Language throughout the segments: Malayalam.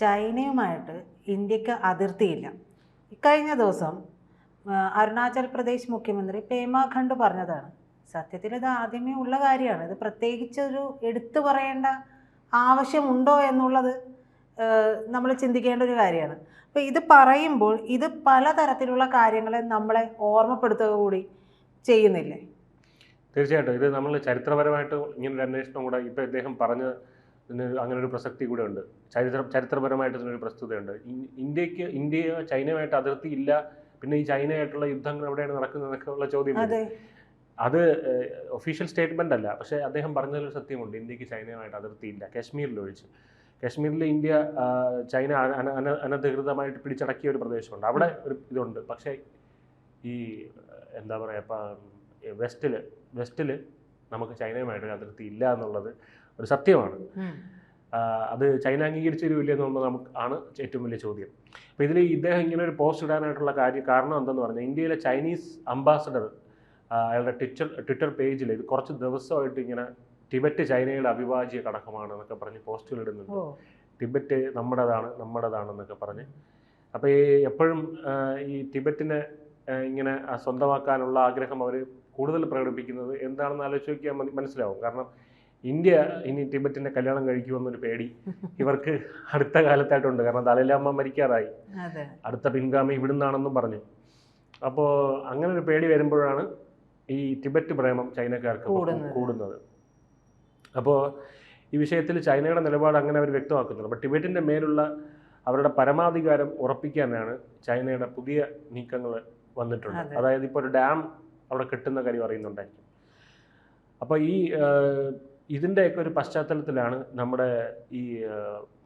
ചൈനയുമായിട്ട് ഇന്ത്യയ്ക്ക് അതിർത്തിയില്ല. ഇക്കഴിഞ്ഞ ദിവസം അരുണാചൽ പ്രദേശ് മുഖ്യമന്ത്രി പേമ ഖണ്ഡ് പറഞ്ഞതാണ്. സത്യത്തിൽ ഇത് ആദ്യമേ ഉള്ള കാര്യമാണ്. ഇത് പ്രത്യേകിച്ച് ഒരു എടുത്തു പറയേണ്ട ആവശ്യമുണ്ടോ എന്നുള്ളത് നമ്മൾ ചിന്തിക്കേണ്ട ഒരു കാര്യമാണ്. അപ്പോൾ ഇത് പറയുമ്പോൾ ഇത് പലതരത്തിലുള്ള കാര്യങ്ങളെ നമ്മളെ ഓർമ്മപ്പെടുത്തുക കൂടി ചെയ്യുന്നില്ലേ? തീർച്ചയായിട്ടും. ഇത് നമ്മൾ ചരിത്രപരമായിട്ട് ഇങ്ങനൊരു അന്വേഷണം കൂടെ ഇപ്പോൾ ഇദ്ദേഹം പറഞ്ഞ അങ്ങനെ ഒരു പ്രസക്തി കൂടെ ഉണ്ട്. ചരിത്ര ചരിത്രപരമായിട്ട് ഇതിനൊരു പ്രസ്തുതയുണ്ട്. ഇന്ത്യയ്ക്ക് ഇന്ത്യ ചൈനയുമായിട്ട് അതിർത്തി ഇല്ല പിന്നെ ഈ ചൈനയായിട്ടുള്ള യുദ്ധങ്ങൾ എവിടെയാണ് നടക്കുന്നതെന്നൊക്കെ ഉള്ള ചോദ്യം. അതെ. ഒഫീഷ്യൽ സ്റ്റേറ്റ്മെന്റ് അല്ല. പക്ഷേ അദ്ദേഹം പറഞ്ഞതിലൊരു സത്യമുണ്ട്. ഇന്ത്യയ്ക്ക് ചൈനയുമായിട്ട് അതിർത്തി ഇല്ല കാശ്മീരിൽ ഒഴിച്ച്. കാശ്മീരിൽ ഇന്ത്യ ചൈന അന- അന- അന- അനധികൃതമായിട്ട് പിടിച്ചടക്കിയ ഒരു പ്രദേശമുണ്ട്. അവിടെ ഒരു ഇതുണ്ട്. പക്ഷേ ഈ എന്താ പറയുക ഇപ്പം വെസ്റ്റിൽ വെസ്റ്റിൽ നമുക്ക് ചൈനയുമായിട്ട് അതിർത്തി ഇല്ല എന്നുള്ളത് ഒരു സത്യമാണ്. അത് ചൈന അംഗീകരിച്ചൊരു വലിയ എന്നുള്ളത് നമുക്ക് ആണ് ഏറ്റവും വലിയ ചോദ്യം. അപ്പോൾ ഇതിൽ ഇദ്ദേഹം ഇങ്ങനെ ഒരു പോസ്റ്റ് ഇടാനായിട്ടുള്ള കാര്യം കാരണം എന്തെന്ന് പറഞ്ഞാൽ ഇന്ത്യയിലെ ചൈനീസ് അംബാസഡർ അയാളുടെ ട്വിറ്റർ ട്വിറ്റർ പേജിൽ ഇത് കുറച്ച് ദിവസമായിട്ട് ഇങ്ങനെ ടിബറ്റ് ചൈനയുടെ അവിഭാജ്യ ഘടകമാണ് എന്നൊക്കെ പറഞ്ഞ് പോസ്റ്റുകൾ ഇടുന്നുണ്ട്. ടിബറ്റ് നമ്മുടേതാണ് നമ്മുടേതാണെന്നൊക്കെ പറഞ്ഞ്. അപ്പോൾ ഈ എപ്പോഴും ഈ ടിബറ്റിനെ ഇങ്ങനെ സ്വന്തമാക്കാനുള്ള ആഗ്രഹം അവർ കൂടുതൽ പ്രകടിപ്പിക്കുന്നത് എന്താണെന്ന് ആലോചിച്ച് നോക്കിയാൽ മനസ്സിലാവും. കാരണം ഇന്ത്യ ഇനി ടിബറ്റിന്റെ കല്യാണം കഴിക്കുമെന്നൊരു പേടി ഇവർക്ക് അടുത്ത കാലത്തായിട്ടുണ്ട്. കാരണം ദലൈലാമ മരിക്കാറായി. അടുത്ത പിൻഗാമി ഇവിടുന്നാണെന്നും പറഞ്ഞു. അപ്പോൾ അങ്ങനെ ഒരു പേടി വരുമ്പോഴാണ് ഈ ടിബറ്റ് പ്രേമം ചൈനക്കാർക്ക് കൂടുന്നത്. അപ്പോൾ ഈ വിഷയത്തിൽ ചൈനയുടെ നിലപാട് അങ്ങനെ അവർ വ്യക്തമാക്കുന്നുണ്ട്. അപ്പോൾ ടിബറ്റിന്റെ മേലുള്ള അവരുടെ പരമാധികാരം ഉറപ്പിക്കാനാണ് ചൈനയുടെ പുതിയ നീക്കങ്ങൾ വന്നിട്ടുണ്ട് അതായത് ഇപ്പോൾ ഒരു ഡാം അവിടെ കെട്ടുന്ന കാര്യം അറിയുന്നുണ്ടായിരിക്കും. അപ്പോൾ ഈ ഇതിന്റെയൊക്കെ ഒരു പശ്ചാത്തലത്തിലാണ് നമ്മുടെ ഈ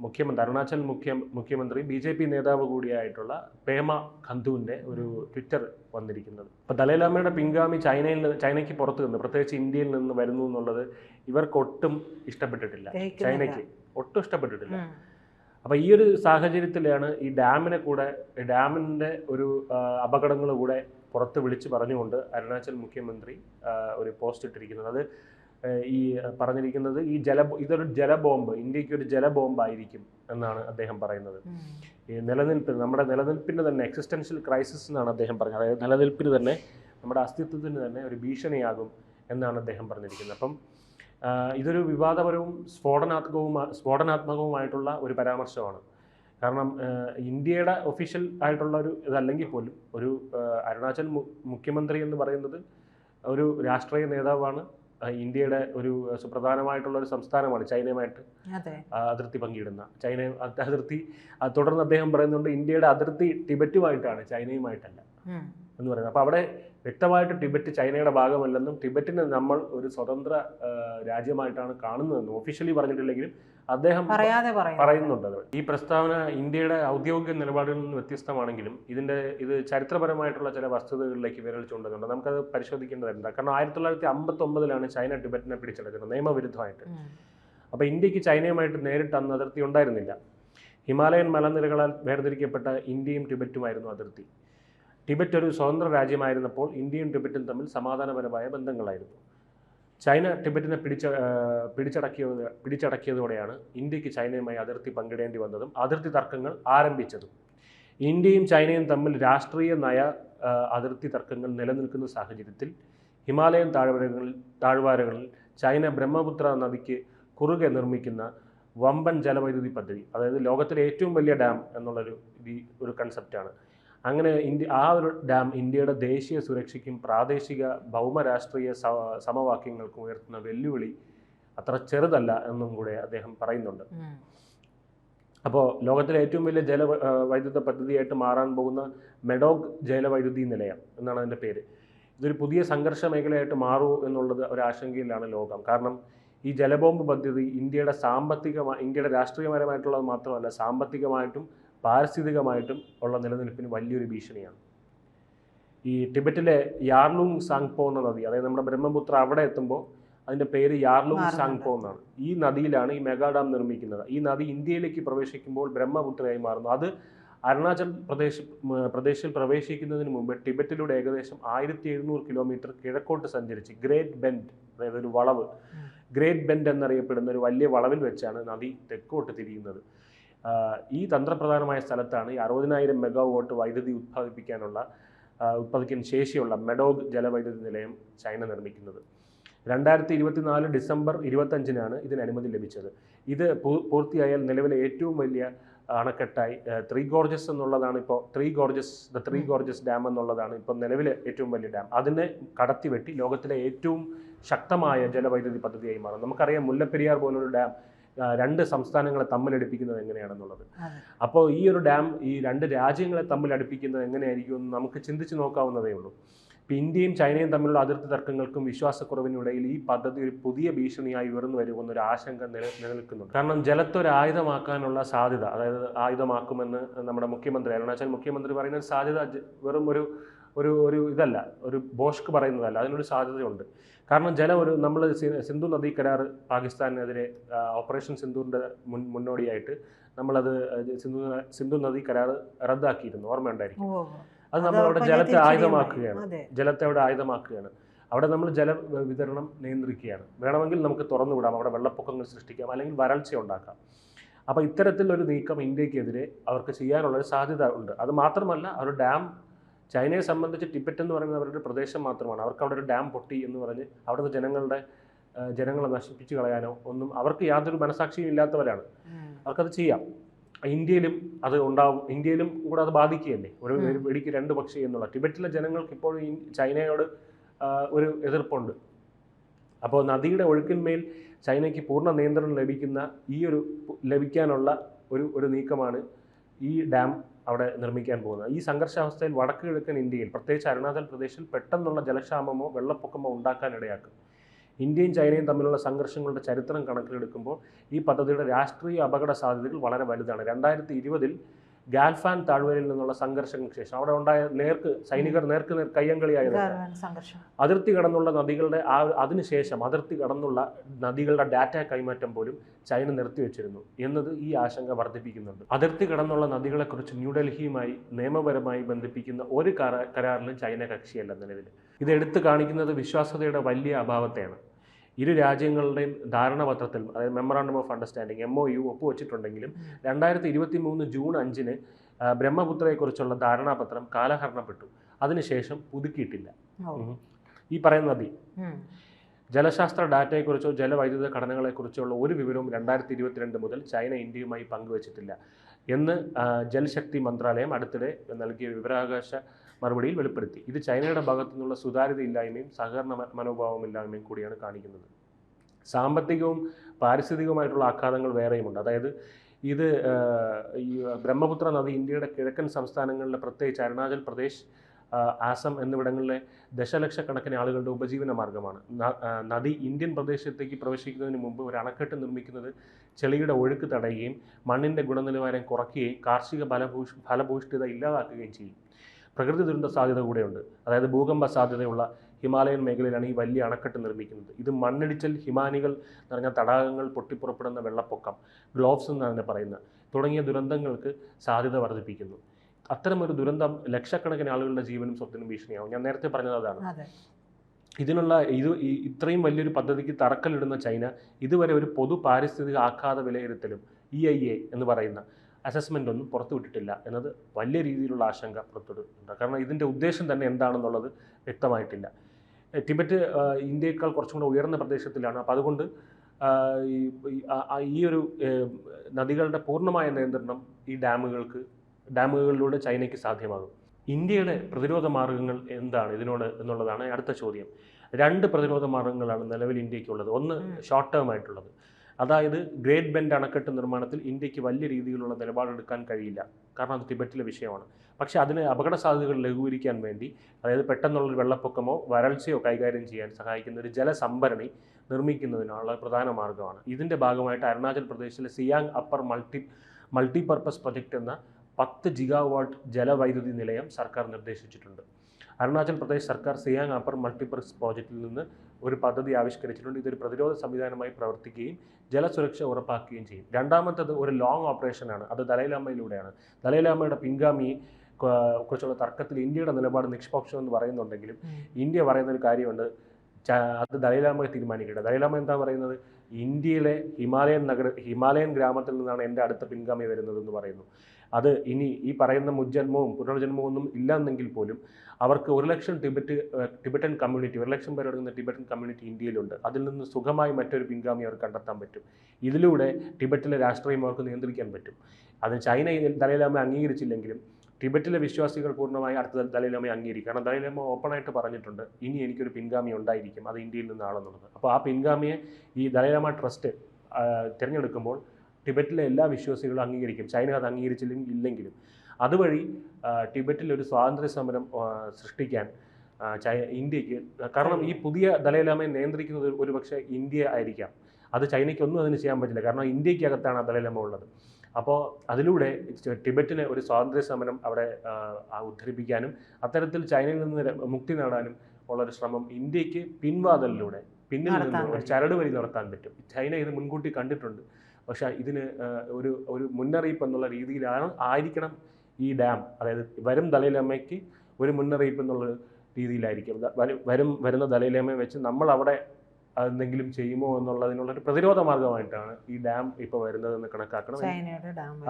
മുഖ്യമന്ത്രി അരുണാചൽ മുഖ്യ മുഖ്യമന്ത്രി ബി ജെ പി നേതാവ് കൂടിയായിട്ടുള്ള പേമ ഖന്തുവിന്റെ ഒരു ട്വിറ്റർ വന്നിരിക്കുന്നത് അപ്പോൾ ദലൈലാമയുടെ പിൻഗാമി ചൈനയിൽ നിന്ന് ചൈനയ്ക്ക് പുറത്ത് നിന്ന് പ്രത്യേകിച്ച് ഇന്ത്യയിൽ നിന്ന് വരുന്നു എന്നുള്ളത് ഇവർക്ക് ഒട്ടും ഇഷ്ടപ്പെട്ടിട്ടില്ല. ചൈനയ്ക്ക് ഒട്ടും ഇഷ്ടപ്പെട്ടിട്ടില്ല. അപ്പോൾ ഈ ഒരു സാഹചര്യത്തിലാണ് ഈ ഡാമിനെ കൂടെ ഡാമിന്റെ ഒരു അപകടങ്ങൾ കൂടെ പുറത്ത് വിളിച്ച് പറഞ്ഞുകൊണ്ട് അരുണാചൽ മുഖ്യമന്ത്രി ഒരു പോസ്റ്റ് ഇട്ടിരിക്കുന്നത് അത് ഈ പറഞ്ഞിരിക്കുന്നത് ഈ ജല ഇതൊരു ജലബോംബ് ഇന്ത്യയ്ക്ക് ഒരു ജലബോംബായിരിക്കും എന്നാണ് അദ്ദേഹം പറയുന്നത്. ഈ നിലനിൽപ്പിന് നമ്മുടെ നിലനിൽപ്പിന് തന്നെ എക്സിസ്റ്റൻഷ്യൽ ക്രൈസിസ് എന്നാണ് അദ്ദേഹം പറഞ്ഞത്. അതായത് നിലനിൽപ്പിന് തന്നെ നമ്മുടെ അസ്തിത്വത്തിന് തന്നെ ഒരു ഭീഷണിയാകും എന്നാണ് അദ്ദേഹം പറഞ്ഞിരിക്കുന്നത്. അപ്പം ഇതൊരു വിവാദപരവും സ്ഫോടനാത്മകവും സ്ഫോടനാത്മകവുമായിട്ടുള്ള ഒരു പരാമർശമാണ്. കാരണം ഇന്ത്യയുടെ ഒഫീഷ്യൽ ആയിട്ടുള്ള ഒരു ഇതല്ലെങ്കിൽ പോലും ഒരു അരുണാചൽ മുഖ്യമന്ത്രി എന്ന് പറയുന്നത് ഒരു രാഷ്ട്രീയ നേതാവാണ്. ഇന്ത്യയുടെ ഒരു സുപ്രധാനമായിട്ടുള്ള ഒരു സംസ്ഥാനമാണ് ചൈനയുമായിട്ട് അതെ. അതിർത്തി പങ്കിടുന്ന. ചൈന അതിർത്തി തുടർന്ന് അദ്ദേഹം പറയുന്നുണ്ട് ഇന്ത്യയുടെ അതിർത്തി ടിബറ്റുമായിട്ടാണ് ചൈനയുമായിട്ടല്ല എന്ന് പറയുന്നത്. അപ്പോൾ അവിടെ വ്യക്തമായിട്ട് ടിബറ്റ് ചൈനയുടെ ഭാഗമല്ലെന്നും ടിബറ്റിനെ നമ്മൾ ഒരു സ്വതന്ത്ര രാജ്യമായിട്ടാണ് കാണുന്നതെന്നും ഒഫീഷ്യലി പറഞ്ഞിട്ടില്ലെങ്കിലും അദ്ദേഹം പറയാതെ പറയുന്നു. പറയുന്നുണ്ട് അത്. ഈ പ്രസ്താവന ഇന്ത്യയുടെ ഔദ്യോഗിക നിലപാടുകളിൽ നിന്ന് വ്യത്യസ്തമാണെങ്കിലും ഇതിന്റെ ഇത് ചരിത്രപരമായിട്ടുള്ള ചില വസ്തുതകളിലേക്ക് വിരൽ ചൂണ്ടുന്നുണ്ട്. നമുക്കത് പരിശോധിക്കേണ്ടതുണ്ട്. കാരണം ആയിരത്തി തൊള്ളായിരത്തി അമ്പത്തി ഒമ്പതിലാണ് ചൈന ടിബറ്റിനെ പിടിച്ചെടുക്കുന്നത് നിയമവിരുദ്ധമായിട്ട്. അപ്പൊ അപ്പോൾ ഇന്ത്യയ്ക്ക് ചൈനയുമായിട്ട് നേരിട്ട് അന്ന് അതിർത്തി ഉണ്ടായിരുന്നില്ല. ഹിമാലയൻ മലനിരകളാൽ വേർതിരിക്കപ്പെട്ട ഇന്ത്യയും ടിബറ്റുമായിരുന്നു അതിർത്തി. ടിബറ്റ് ഒരു സ്വതന്ത്ര രാജ്യമായിരുന്നപ്പോൾ ഇന്ത്യയും ടിബറ്റും തമ്മിൽ സമാധാനപരമായ ബന്ധങ്ങളായിരുന്നു. ചൈന ടിബറ്റിനെ പിടിച്ച പിടിച്ചടക്കിയത് പിടിച്ചടക്കിയതോടെയാണ് ഇന്ത്യയ്ക്ക് ചൈനയുമായി അതിർത്തി പങ്കിടേണ്ടി വന്നതും അതിർത്തി തർക്കങ്ങൾ ആരംഭിച്ചതും. ഇന്ത്യയും ചൈനയും തമ്മിൽ രാഷ്ട്രീയ നയ അതിർത്തി തർക്കങ്ങൾ നിലനിൽക്കുന്ന സാഹചര്യത്തിൽ ഹിമാലയൻ താഴ്വരകളിൽ താഴ്വാരകളിൽ ചൈന ബ്രഹ്മപുത്ര നദിക്ക് കുറുകെ നിർമ്മിക്കുന്ന വമ്പൻ ജലവൈദ്യുതി പദ്ധതി അതായത് ലോകത്തിലെ ഏറ്റവും വലിയ ഡാം എന്നുള്ളൊരു ഒരു കൺസെപ്റ്റാണ് അങ്ങനെ ഇന്ത്യ ആ ഒരു ഡാം ഇന്ത്യയുടെ ദേശീയ സുരക്ഷയ്ക്കും പ്രാദേശിക ഭൗമരാഷ്ട്രീയ സമവാക്യങ്ങൾക്കും ഉയർത്തുന്ന വെല്ലുവിളി അത്ര ചെറുതല്ല എന്നും കൂടെ അദ്ദേഹം പറയുന്നുണ്ട്. അപ്പോൾ ലോകത്തിലെ ഏറ്റവും വലിയ ജല വൈദ്യുത പദ്ധതിയായിട്ട് മാറാൻ പോകുന്ന മെഡോഗ് ജലവൈദ്യുതി നിലയം എന്നാണ് അതിന്റെ പേര്. ഇതൊരു പുതിയ സംഘർഷ മേഖലയായിട്ട് മാറൂ എന്നുള്ളത് ഒരു ആശങ്കയിലാണ് ലോകം. കാരണം ഈ ജലബോംബ് പദ്ധതി ഇന്ത്യയുടെ സാമ്പത്തികമായി ഇന്ത്യയുടെ രാഷ്ട്രീയപരമായിട്ടുള്ളത് മാത്രമല്ല സാമ്പത്തികമായിട്ടും പാരിസ്ഥിതികമായിട്ടും ഉള്ള നിലനിൽപ്പിന് വലിയൊരു ഭീഷണിയാണ്. ഈ ടിബറ്റിലെ യാർലൂങ് സാങ്പോ എന്ന നദി അതായത് നമ്മുടെ ബ്രഹ്മപുത്ര അവിടെ എത്തുമ്പോൾ അതിന്റെ പേര് യാർലൂങ്. സാങ്പോ എന്നാണ്. ഈ നദിയിലാണ് ഈ മെഗാ ഡാം നിർമ്മിക്കുന്നത്. ഈ നദി ഇന്ത്യയിലേക്ക് പ്രവേശിക്കുമ്പോൾ ബ്രഹ്മപുത്രയായി മാറുന്നു. അത് അരുണാചൽ പ്രദേശ് പ്രദേശിൽ പ്രവേശിക്കുന്നതിന് മുമ്പ് ടിബറ്റിലൂടെ ഏകദേശം ആയിരത്തി എഴുന്നൂറ് കിലോമീറ്റർ കിഴക്കോട്ട് സഞ്ചരിച്ച് ഗ്രേറ്റ് ബെൻഡ് അതായത് ഒരു വളവ് ഗ്രേറ്റ് ബെൻഡ് എന്നറിയപ്പെടുന്ന ഒരു വലിയ വളവിൽ വെച്ചാണ് നദി തെക്കോട്ട് തിരിയുന്നത്. ഈ തന്ത്രപ്രധാനമായ സ്ഥലത്താണ് ഈ അറുപതിനായിരം മെഗാവോട്ട് വൈദ്യുതി ഉത്പാദിപ്പിക്കാനുള്ള ഉത്പാദിക്കാൻ ശേഷിയുള്ള മെഡോഗ് ജലവൈദ്യുതി നിലയം ചൈന നിർമ്മിക്കുന്നത്. രണ്ടായിരത്തി ഇരുപത്തിനാല് ഡിസംബർ ഇരുപത്തഞ്ചിനാണ് ഇതിന് അനുമതി ലഭിച്ചത്. ഇത് പൂർത്തിയായാൽ നിലവിലെ ഏറ്റവും വലിയ അണക്കെട്ടായി ത്രീ ഗോർജസ് എന്നുള്ളതാണ് ഇപ്പോൾ three gorges the three gorges dam എന്നുള്ളതാണ് ഇപ്പോൾ നിലവിലെ ഏറ്റവും വലിയ ഡാം. അതിനെ കടത്തിവെട്ടി ലോകത്തിലെ ഏറ്റവും ശക്തമായ ജലവൈദ്യുതി പദ്ധതിയായി മാറും. നമുക്കറിയാം മുല്ലപ്പെരിയാർ പോലൊരു ഡാം രണ്ട് സംസ്ഥാനങ്ങളെ തമ്മിൽ അടുപ്പിക്കുന്നത് എങ്ങനെയാണെന്നുള്ളത്. അപ്പോൾ ഈ ഒരു ഡാം ഈ രണ്ട് രാജ്യങ്ങളെ തമ്മിൽ അടുപ്പിക്കുന്നത് എങ്ങനെയായിരിക്കും എന്ന് നമുക്ക് ചിന്തിച്ച് നോക്കാവുന്നതേ ഉള്ളൂ. ഇപ്പം ഇന്ത്യയും ചൈനയും തമ്മിലുള്ള അതിർത്തി തർക്കങ്ങൾക്കും വിശ്വാസക്കുറവിനിടയിൽ ഈ പദ്ധതി ഒരു പുതിയ ഭീഷണിയായി ഉയർന്നു വരുമെന്ന ഒരു ആശങ്ക നില നിലനിൽക്കുന്നുണ്ട്. കാരണം ജലത്തൊരു ആയുധമാക്കാനുള്ള സാധ്യത അതായത് ആയുധമാക്കുമെന്ന് നമ്മുടെ മുഖ്യമന്ത്രി അരുണാചൽ മുഖ്യമന്ത്രി പറയുന്ന സാധ്യത വെറും ഒരു ഒരു ഒരു ഇതല്ല ഒരു ബോഷ്ക്ക് പറയുന്നതല്ല അതിനൊരു സാധ്യതയുണ്ട്. കാരണം ജലം ഒരു നമ്മൾ സിന്ധു നദീ കരാർ പാകിസ്ഥാനെതിരെ ഓപ്പറേഷൻ സിന്ധുവിന്റെ മുൻ മുന്നോടിയായിട്ട് നമ്മളത് സിന്ധു സിന്ധു നദീ കരാർ റദ്ദാക്കിയിരുന്നു. ഓർമ്മയുണ്ടായിരിക്കും. ഉണ്ടായിരിക്കും അത് നമ്മൾ അവിടെ ജലത്തെ ആയുധമാക്കുകയാണ്. ജലത്തെ അവിടെ ആയുധമാക്കുകയാണ്. അവിടെ നമ്മൾ ജല വിതരണം നിയന്ത്രിക്കുകയാണ്. വേണമെങ്കിൽ നമുക്ക് തുറന്നു വിടാം. അവിടെ വെള്ളപ്പൊക്കങ്ങൾ സൃഷ്ടിക്കാം. അല്ലെങ്കിൽ വരൾച്ച ഉണ്ടാക്കാം. അപ്പോൾ ഇത്തരത്തിലൊരു നീക്കം ഇന്ത്യക്കെതിരെ അവർക്ക് ചെയ്യാനുള്ളൊരു സാധ്യത ഉണ്ട്. അത് മാത്രമല്ല അവർ ഡാം ചൈനയെ സംബന്ധിച്ച് ടിബറ്റ് എന്ന് പറയുന്നത് അവരുടെ പ്രദേശം മാത്രമാണ്. അവർക്ക് അവിടെ ഒരു ഡാം പൊട്ടി എന്ന് പറഞ്ഞ് അവിടുത്തെ ജനങ്ങളുടെ ജനങ്ങളെ നശിപ്പിച്ചു കളയാനോ ഒന്നും അവർക്ക് യാതൊരു മനസാക്ഷിയും ഇല്ലാത്തവരാണ്. അവർക്കത് ചെയ്യാം. ഇന്ത്യയിലും അത് ഉണ്ടാവും. ഇന്ത്യയിലും കൂടെ അത് ബാധിക്കുകയല്ലേ? ഒരു വെടിക്ക് രണ്ട് പക്ഷി എന്നുള്ള. ടിബറ്റിലെ ജനങ്ങൾക്ക് ഇപ്പോഴും ചൈനയോട് ഒരു എതിർപ്പുണ്ട്. അപ്പോൾ നദിയുടെ ഒഴുക്കിന്മേൽ ചൈനയ്ക്ക് പൂർണ നിയന്ത്രണം ലഭിക്കുന്ന ഈ ഒരു ലഭിക്കാനുള്ള ഒരു ഒരു നീക്കമാണ് ഈ ഡാം അവിടെ നിർമ്മിക്കാൻ പോകുന്നത്. ഈ സംഘർഷാവസ്ഥയിൽ വടക്ക് കിഴക്കൻ ഇന്ത്യയിൽ പ്രത്യേകിച്ച് അരുണാചൽ പ്രദേശിൽ പെട്ടെന്നുള്ള ജലക്ഷാമമോ വെള്ളപ്പൊക്കമോ ഉണ്ടാക്കാൻ ഇടയാക്കും. ഇന്ത്യയും ചൈനയും തമ്മിലുള്ള സംഘർഷങ്ങളുടെ ചരിത്രം കണക്കിലെടുക്കുമ്പോൾ ഈ പദ്ധതിയുടെ രാഷ്ട്രീയ അപകട സാധ്യതകൾ വളരെ വലുതാണ്. രണ്ടായിരത്തി ഇരുപതിൽ ഗാൽഫാൻ താഴ്വരയിൽ നിന്നുള്ള സംഘർഷങ്ങൾക്ക് ശേഷം. അവിടെ ഉണ്ടായ നേർക്ക് സൈനികർ നേർക്ക് നേർ കയ്യങ്കളിയായത് അതിർത്തി കടന്നുള്ള നദികളുടെ ആ അതിനുശേഷം അതിർത്തി കടന്നുള്ള നദികളുടെ ഡാറ്റ കൈമാറ്റം പോലും ചൈന നിർത്തിവെച്ചിരുന്നു എന്നത് ഈ ആശങ്ക വർദ്ധിപ്പിക്കുന്നുണ്ട്. അതിർത്തി കടന്നുള്ള നദികളെക്കുറിച്ച് ന്യൂഡൽഹിയുമായി നിയമപരമായി ബന്ധിപ്പിക്കുന്ന ഒരു കരാ കരാറിലും ചൈന കക്ഷിയല്ല നിലവിൽ. ഇത് എടുത്തു കാണിക്കുന്നത് വിശ്വാസ്യതയുടെ വലിയ അഭാവത്തെയാണ്. ഇരു രാജ്യങ്ങളുടെയും ധാരണാപത്രത്തിൽ അതായത് memorandum of understanding M O U ഒപ്പുവെച്ചിട്ടുണ്ടെങ്കിലും രണ്ടായിരത്തി ഇരുപത്തി മൂന്ന് ജൂൺ അഞ്ചിന് ബ്രഹ്മപുത്രയെക്കുറിച്ചുള്ള ധാരണാപത്രം കാലഹരണപ്പെട്ടു. അതിനുശേഷം പുതുക്കിയിട്ടില്ല. ഈ പറയുന്ന നദി. ജലശാസ്ത്ര ഡാറ്റയെക്കുറിച്ചോ ജലവൈദ്യുത ഘടനകളെക്കുറിച്ചോ ഉള്ള ഒരു വിവരവും രണ്ടായിരത്തി ഇരുപത്തിരണ്ട് മുതൽ ചൈന ഇന്ത്യയുമായി പങ്കുവച്ചിട്ടില്ല എന്ന് ജലശക്തി ജൽശക്തി മന്ത്രാലയം അടുത്തിടെ നൽകിയ വിവരാവകാശ മറുപടിയിൽ വെളിപ്പെടുത്തി. ഇത് ചൈനയുടെ ഭാഗത്തു നിന്നുള്ള സുതാര്യതയില്ലായ്മയും സഹകരണ മനോഭാവം മനോഭാവമില്ലായ്മയും കൂടിയാണ് കാണിക്കുന്നത്. സാമ്പത്തികവും പാരിസ്ഥിതികവുമായിട്ടുള്ള ആഘാതങ്ങൾ വേറെയുമുണ്ട്. അതായത് ഇത് ഈ ബ്രഹ്മപുത്ര നദി ഇന്ത്യയുടെ കിഴക്കൻ സംസ്ഥാനങ്ങളിലെ പ്രത്യേകിച്ച് അരുണാചൽ പ്രദേശ് ആസം എന്നിവിടങ്ങളിലെ ദശലക്ഷക്കണക്കിന് ആളുകളുടെ ഉപജീവന മാർഗമാണ്. നദി ഇന്ത്യൻ പ്രദേശത്തേക്ക് പ്രവേശിക്കുന്നതിന് മുമ്പ് ഒരു അണക്കെട്ട് നിർമ്മിക്കുന്നത് ചെളിയുടെ ഒഴുക്ക് തടയുകയും മണ്ണിന്റെ ഗുണനിലവാരം കുറയ്ക്കുകയും കാർഷിക ഫലഭൂഷ് ഫലഭൂഷ്ഠിത ഇല്ലാതാക്കുകയും ചെയ്യും. പ്രകൃതി ദുരന്ത സാധ്യത കൂടെയുണ്ട്. അതായത് ഭൂകമ്പ സാധ്യതയുള്ള ഹിമാലയൻ മേഖലയിലാണ് ഈ വലിയ അണക്കെട്ട് നിർമ്മിക്കുന്നത്. ഇത് മണ്ണിടിച്ചൽ ഹിമാനികൾ നിറഞ്ഞ തടാകങ്ങൾ പൊട്ടിപ്പുറപ്പെടുന്ന വെള്ളപ്പൊക്കം ഗ്ലോവ്സ് എന്നാണ് പറയുന്നത് തുടങ്ങിയ ദുരന്തങ്ങൾക്ക് സാധ്യത വർദ്ധിപ്പിക്കുന്നു. അത്തരമൊരു ദുരന്തം ലക്ഷക്കണക്കിന് ആളുകളുടെ ജീവനും സ്വത്തിനും ഭീഷണിയാവും. ഞാൻ നേരത്തെ പറഞ്ഞത് അതാണ്. ഇതിനുള്ള ഇത് ഇത്രയും വലിയൊരു പദ്ധതിക്ക് തറക്കല്ലിടുന്ന ചൈന ഇതുവരെ ഒരു പൊതു പാരിസ്ഥിതിക ആഘാത വിലയിരുത്തലും ഇ ഐ എ എന്ന് പറയുന്ന അസസ്മെന്റ് ഒന്നും പുറത്തുവിട്ടിട്ടില്ല എന്നത് വലിയ രീതിയിലുള്ള ആശങ്ക പുറത്തുവിടുന്നുണ്ട് കാരണം ഇതിന്റെ ഉദ്ദേശം തന്നെ എന്താണെന്നുള്ളത് വ്യക്തമായിട്ടില്ല. ടിബറ്റ് ഇന്ത്യയേക്കാൾ കുറച്ചും കൂടെ ഉയർന്ന പ്രദേശത്തിലാണ്. അപ്പോൾ അതുകൊണ്ട് ഈ ഒരു നദികളുടെ പൂർണമായ നിയന്ത്രണം ഈ ഡാമുകൾക്ക് ഡാമുകളിലൂടെ ചൈനയ്ക്ക് സാധ്യമാകും. ഇന്ത്യയുടെ പ്രതിരോധ മാർഗങ്ങൾ എന്താണ് ഇതിനോട് എന്നുള്ളതാണ് അടുത്ത ചോദ്യം. രണ്ട് പ്രതിരോധ മാർഗങ്ങളാണ് നിലവിൽ ഇന്ത്യക്കുള്ളത് ഒന്ന് ഷോർട്ട് ടേം ആയിട്ടുള്ളത്. അതായത് ഗ്രേറ്റ് ബെൻഡ് അണക്കെട്ട് നിർമ്മാണത്തിൽ ഇന്ത്യയ്ക്ക് വലിയ രീതിയിലുള്ള നിലപാടെടുക്കാൻ കഴിയില്ല. കാരണം അത് ടിബറ്റിലെ വിഷയമാണ്. പക്ഷേ അതിന് അപകട സാധ്യതകൾ ലഘൂകരിക്കാൻ വേണ്ടി അതായത് പെട്ടെന്നുള്ളൊരു വെള്ളപ്പൊക്കമോ വരൾച്ചയോ കൈകാര്യം ചെയ്യാൻ സഹായിക്കുന്ന ഒരു ജലസംഭരണി നിർമ്മിക്കുന്നതിനുള്ള പ്രധാന മാർഗമാണ്. ഇതിന്റെ ഭാഗമായിട്ട് അരുണാചൽ പ്രദേശിലെ Siang upper multi multipurpose project എന്ന പത്ത് ജിഗാവാട്ട് ജലവൈദ്യുതി നിലയം സർക്കാർ നിർദ്ദേശിച്ചിട്ടുണ്ട്. അരുണാചൽ പ്രദേശ് സർക്കാർ സിയാങ് അപ്പർ മൾട്ടിപർപ്പസ് പ്രോജക്റ്റിൽ നിന്ന് ഒരു പദ്ധതി ആവിഷ്കരിച്ചിട്ടുണ്ട്. ഇതൊരു പ്രതിരോധ സംവിധാനമായി പ്രവർത്തിക്കുകയും ജലസുരക്ഷ ഉറപ്പാക്കുകയും ചെയ്യും. രണ്ടാമത്തത് ഒരു ലോങ് ഓപ്പറേഷനാണ് അത് ദലൈലാമയിലൂടെയാണ്. ദലൈലാമയുടെ പിൻഗാമി കുറിച്ചുള്ള തർക്കത്തിൽ ഇന്ത്യയുടെ നിലപാട് നിഷ്പക്ഷം എന്ന് പറയുന്നുണ്ടെങ്കിലും ഇന്ത്യ പറയുന്ന ഒരു കാര്യമുണ്ട്. ച- അത് ദലൈലാമയെ തീരുമാനിക്കട്ടെ. ദലൈലാമ എന്താ പറയുന്നത്? ഇന്ത്യയിലെ ഹിമാലയൻ നഗര ഹിമാലയൻ ഗ്രാമത്തിൽ നിന്നാണ് എന്റെ അടുത്ത പിൻഗാമി വരുന്നതെന്ന് പറയുന്നു. അത് ഇനി ഈ പറയുന്ന മുജ്ജന്മവും പുനർജന്മവും ഒന്നും ഇല്ലെന്നെങ്കിൽ പോലും അവർക്ക് ഒരു ലക്ഷം ടിബറ്റ് ടിബറ്റൻ കമ്മ്യൂണിറ്റി ഒരു ലക്ഷം പേരടങ്ങുന്ന ടിബറ്റൻ കമ്മ്യൂണിറ്റി ഇന്ത്യയിലുണ്ട്. അതിൽ നിന്ന് സുഖമായി മറ്റൊരു പിൻഗാമി അവർ കണ്ടെത്താൻ പറ്റും. ഇതിലൂടെ ടിബറ്റിലെ രാഷ്ട്രീയം അവർക്ക് നിയന്ത്രിക്കാൻ പറ്റും. അത് ചൈന ദലൈലാമ അംഗീകരിച്ചില്ലെങ്കിലും ടിബറ്റിലെ വിശ്വാസികൾ പൂർണമായി അടുത്ത ദലൈലാമയെ അംഗീകരിക്കും. കാരണം ദലൈലാമ ഓപ്പണായിട്ട് പറഞ്ഞിട്ടുണ്ട് ഇനി എനിക്കൊരു പിൻഗാമി ഉണ്ടായിരിക്കും. അത് ഇന്ത്യയിൽ നിന്നാണെന്നുള്ളത്. അപ്പോൾ ആ പിൻഗാമിയെ ഈ ദലൈലാമ ട്രസ്റ്റ് തിരഞ്ഞെടുക്കുമ്പോൾ ടിബറ്റിലെ എല്ലാ വിശ്വാസികളും അംഗീകരിക്കും. ചൈന അത് അംഗീകരിച്ചില്ലെങ്കിൽ ഇല്ലെങ്കിലും. അതുവഴി ടിബറ്റിൽ ഒരു സ്വാതന്ത്ര്യ സമരം സൃഷ്ടിക്കാൻ ഇന്ത്യയ്ക്ക് കാരണം ഈ പുതിയ ദലൈലാമയെ നിയന്ത്രിക്കുന്നത് ഒരു പക്ഷേ ഇന്ത്യ ആയിരിക്കാം. അത് ചൈനയ്ക്കൊന്നും അതിന് ചെയ്യാൻ പറ്റില്ല. കാരണം ഇന്ത്യക്കകത്താണ് ആ ദലൈലാമ ഉള്ളത്. അപ്പോൾ അതിലൂടെ ടിബറ്റിനെ ഒരു സ്വാതന്ത്ര്യ സമരം അവിടെ ഉദ്ധരിപ്പിക്കാനും അത്തരത്തിൽ ചൈനയിൽ നിന്ന് മുക്തി നേടാനും ഉള്ളൊരു ശ്രമം ഇന്ത്യയ്ക്ക് പിൻവാതലിലൂടെ പിന്നിൽ നിന്ന് ഒരു ചരട് വഴി നടത്താൻ പറ്റും. ചൈന ഇത് മുൻകൂട്ടി കണ്ടിട്ടുണ്ട്. പക്ഷേ ഇതിന് ഒരു ഒരു മുന്നറിയിപ്പ് എന്നുള്ള രീതിയിലാണ് ആയിരിക്കണം ഈ ഡാം. അതായത് വരും ദലൈലമ്മയ്ക്ക് ഒരു മുന്നറിയിപ്പ് എന്നുള്ള രീതിയിലായിരിക്കും. വരും വരും വരുന്ന ദലൈലമ്മയെ വെച്ച് നമ്മൾ അവിടെ എന്തെങ്കിലും ചെയ്യുമോ എന്നുള്ളതിനുള്ള ഒരു പ്രതിരോധ മാർഗമായിട്ടാണ് ഈ ഡാം ഇപ്പോൾ വരുന്നതെന്ന് കണക്കാക്കണം.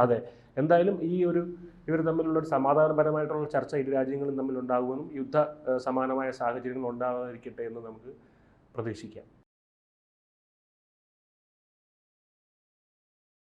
അതെ. എന്തായാലും ഈ ഒരു ഇവർ തമ്മിലുള്ള ഒരു സമാധാനപരമായിട്ടുള്ള ചർച്ച ഇരു രാജ്യങ്ങളും തമ്മിൽ ഉണ്ടാകുമെന്നും യുദ്ധ സമാനമായ സാഹചര്യങ്ങൾ ഉണ്ടാകാതിരിക്കട്ടെ എന്ന് നമുക്ക് പ്രതീക്ഷിക്കാം.